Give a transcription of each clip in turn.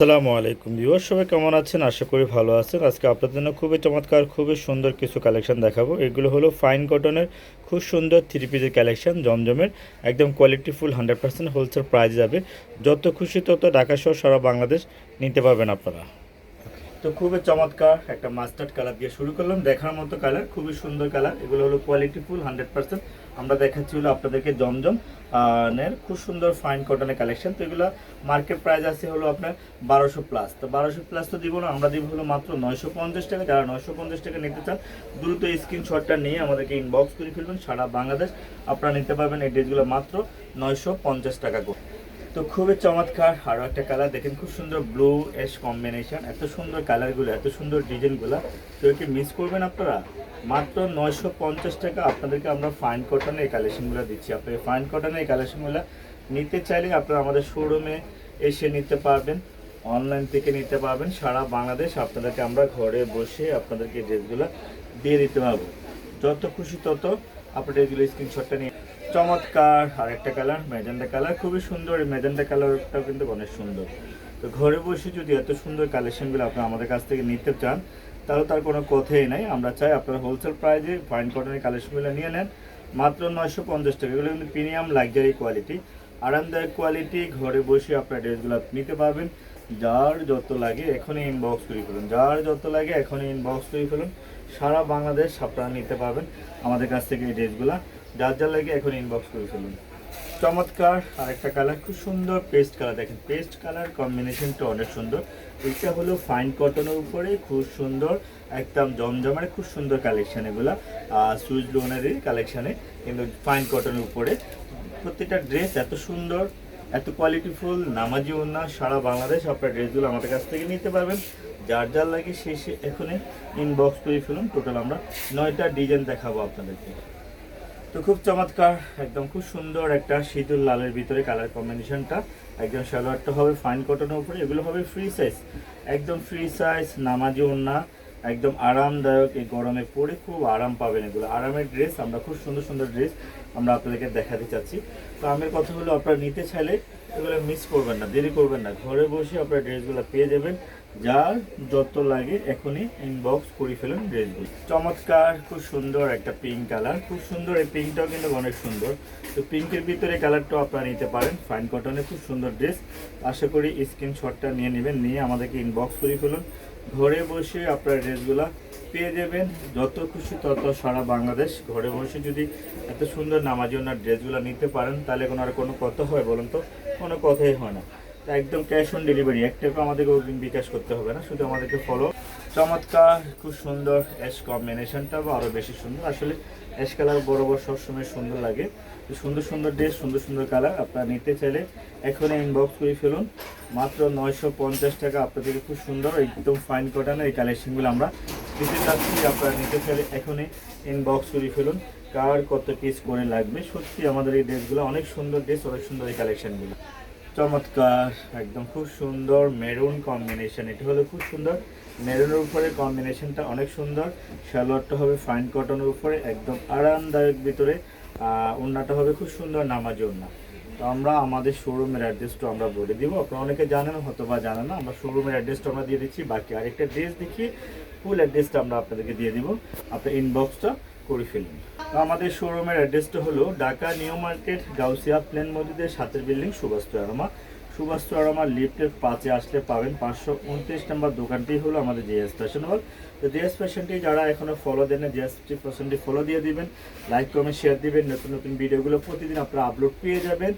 আসসালামু আলাইকুম ভিউয়ার সবাই কেমন আছেন? আশা করি ভালো আছেন। আজকে আপনাদের জন্য খুবই চমৎকার, খুবই সুন্দর কিছু কালেকশন দেখাবো। এগুলো হলো ফাইন কটনের খুব সুন্দর থ্রি পিসের কালেকশন, জমজমের, একদম quality full hundred percent wholesale price যাবে। যত খুশি তত ঢাকা সহ সারা বাংলাদেশ নিতে পারবেন আপনারা। তো খুবই চমৎকার একটা মাস্টার্ড কালার দিয়ে শুরু করলাম। দেখার মতো কালার খুবই সুন্দর কালার এগুলো হলো কোয়ালিটি ফুল হান্ড্রেড পার্সেন্ট আমরা দেখাচ্ছি হলো আপনাদেরকে জমজম নের খুব সুন্দর ফাইন কটনের কালেকশন তো এগুলো মার্কেট প্রাইস আছে হলো আপনার বারোশো প্লাস তো বারোশো প্লাস তো দিব না, আমরা দিব হলো মাত্র নয়শো পঞ্চাশ টাকা। যারা নয়শো পঞ্চাশ টাকা নিতে চান, দ্রুত স্ক্রিনশটটা নিয়ে আমাদেরকে ইনবক্স করে ফেলবেন। সারা বাংলাদেশ আপনারা নিতে পারবেন এই ড্রেসগুলো মাত্র নয়শো পঞ্চাশ টাকা করে। তো খুবই চমৎকার আরও একটা কালার দেখেন, খুব সুন্দর ব্লু এস কম্বিনেশন এত সুন্দর কালারগুলো এত সুন্দর ডিজাইনগুলো তো কি মিস করবেন আপনারা। মাত্র নয়শো পঞ্চাশ টাকা আপনাদেরকে আমরা ফাইন কটনের এই কালেকশনগুলো দিচ্ছি। আপনাকে ফাইন কটনের এই কালেকশনগুলো নিতে চাইলে আপনারা আমাদের শোরুমে এসে নিতে পারবেন। অনলাইন থেকে নিতে পারবেন। সারা বাংলাদেশ আপনাদেরকে আমরা ঘরে বসে আপনাদেরকে ড্রেসগুলো দিয়ে দিতে পারব। যত খুশি তত আপনাদের এগুলো স্ক্রিনশটটা নিয়ে চমৎকার। আর একটা কালার ম্যাজেন্ডা কালার খুবই সুন্দর ম্যাজেন্ডা কালারটাও কিন্তু অনেক সুন্দর। তো ঘরে বসে যদি এত সুন্দর কালেকশনগুলো আপনারা আমাদের কাছ থেকে নিতে চান, তাহলে তার কোনো কথাই নাই। আমরা চাই আপনারা হোলসেল প্রাইজে ফাইন কটনের কালেকশনগুলো নিয়ে নেন। মাত্র নয়শো পঞ্চাশ টাকা। এগুলো কিন্তু প্রিমিয়াম লাক্সারি কোয়ালিটি আরামদায়ক কোয়ালিটি ঘরে বসে আপনার ড্রেসগুলো নিতে পারবেন। যার যত লাগে এখনই ইনবক্স করে ফেলুন যার যত লাগে এখনই ইনবক্স করে ফেলুন সারা বাংলাদেশ আপনারা নিতে পারবেন। আমাদের কাছ থেকে এই ড্রেসগুলো। যার যার লাগে এখন ইনবক্স করে ফেলুন। চমৎকার আর একটা কালার খুব সুন্দর পেস্ট কালার দেখেন পেস্ট কালার কম্বিনেশনটা অনেক সুন্দর। এটা হলো ফাইন কটনের উপরে, খুব সুন্দর, একদম জমজমের খুব সুন্দর কালেকশন এগুলা। সুইচ লোনারের কালেকশানে কিন্তু ফাইন কটনের উপরে। প্রত্যেকটা ড্রেস এত সুন্দর, এত কোয়ালিটিফুল নামাজি ওনা সারা বাংলাদেশ আপনার ড্রেসগুলো আমাদের কাছ থেকে নিতে পারবেন। যার যার লাগে সে এখনই ইনবক্স করে ফেলুন। টোটাল আমরা নয়টা ডিজাইন দেখাবো আপনাদেরকে। তো খুব চমৎকার, একদম খুব সুন্দর একটা সিঁদুর লালের ভিতরে কালার কম্বিনেশনটা একদম সালোয়ারটা হবে ফাইন কটনের উপরে, এগুলো হবে ফ্রি সাইজ একদম ফ্রি সাইজ নামাজি ওড়না, একদম আরামদায়ক। এই গরমে পরে খুব আরাম পাবেন এগুলো। আরামের ড্রেস আমরা খুব সুন্দর সুন্দর ড্রেস আমরা আপনাদেরকে দেখাতে চাচ্ছি। তো আমের কথা হলো আপনারা নিতে চাইলে এগুলো মিস করবেন না, দেরি করবেন না। ঘরে বসে আপনার ড্রেসগুলো পেয়ে যাবেন। যার যত লাগে এখনই ইনবক্স করে ফেলুন ড্রেসগুলো। চমৎকার, খুব সুন্দর একটা পিঙ্ক কালার খুব সুন্দর, এই পিঙ্কটাও কিন্তু অনেক সুন্দর। তো পিঙ্কের ভিতরে কালারটাও আপনারা নিতে পারেন। ফাইন কটনের খুব সুন্দর ড্রেস আশা করি স্ক্রিনশটটা নিয়ে নেবেন, নিয়ে আমাদেরকে ইনবক্স করে ফেলুন। ঘরে বসে আপনার ড্রেসগুলো পেয়ে যাবেন। যত খুশি তত সারা বাংলাদেশ। ঘরে বসে যদি এত সুন্দর নামাজি ওনার ড্রেসগুলো নিতে পারেন, তাহলে কোনো আর কোনো কথা হয় বলুন তো? কোনো কথাই হয় না। একদম ক্যাশ অন ডেলিভারি এক টাকা আমাদেরকে অগ্রিম বিকাশ করতে হবে না, শুধু আমাদেরকে ফলো চমৎকার, খুব সুন্দর অ্যাশ কম্বিনেশনটা বা আরও বেশি সুন্দর। আসলে অ্যাশ কালার বড় সবসময় সুন্দর লাগে। সুন্দর সুন্দর ড্রেস সুন্দর সুন্দর কালার আপনারা নিতে চাইলে এখনই ইনবক্স করে ফেলুন। মাত্র নয়শো পঞ্চাশ টাকা আপনাদেরকে খুব সুন্দর, একদম ফাইন কটনের এই কালেকশনগুলো আমরা দিতে চাচ্ছি। আপনারা নিতে চাইলে এখনই ইনবক্স করে ফেলুন। কার কত পিস করে লাগবে? সত্যি আমাদের এই ড্রেসগুলো অনেক সুন্দর ড্রেস, অনেক সুন্দর এই কালেকশনগুলো চমৎকার, একদম খুব সুন্দর মেরুন কম্বিনেশন এটা হলো খুব সুন্দর মেরুনের উপরে কম্বিনেশনটা অনেক সুন্দর। সালোয়ারটা হবে ফাইন কটনের উপরে, একদম আরামদায়ক ভিতরে। ওড়নাটা হবে খুব সুন্দর নামাজি ওড়না। তো আমরা আমাদের শোরুমের অ্যাড্রেসটা আমরা বলে দিব। আপনারা অনেকে জানেন হয়তো বা জানেন না, আমরা শোরুমের অ্যাড্রেসটা আমরা দিয়ে দিচ্ছি। বাকি আরেকটা ড্রেস দেখিয়ে ফুল অ্যাড্রেসটা আমরা আপনাদেরকে দিয়ে দিব। আপনার ইনবক্সটা করে ফেলুন। আমাদের শোরুমের অ্যাড্রেসটা হলো ঢাকা নিউ মার্কেট, গাউসিয়া প্লেন মসজিদের সাথের বিল্ডিং সুভাষ আরমা সুভাষ আরমা লিফটের পাঁচে আসলে পাবেন পাঁচশো উনত্রিশ নম্বর দোকানটি হলো আমাদের জিএস ফ্যাশন হল তো জিএস ফ্যাশনটি যারা এখনও ফলো দেন না জিএস ফ্যাশনটি ফলো দিয়ে দিবেন। লাইক কমেন্ট শেয়ার দিবেন। নতুন নতুন ভিডিওগুলো প্রতিদিন আপনারা আপলোড পেয়ে যাবেন।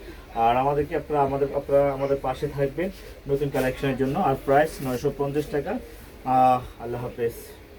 আর আমাদেরকে আপনারা আমাদের আপনারা আমাদের পাশে থাকবেন নতুন কালেকশনের জন্য। আর প্রাইস নয়শো পঞ্চাশ টাকা। আল্লাহ হাফেজ।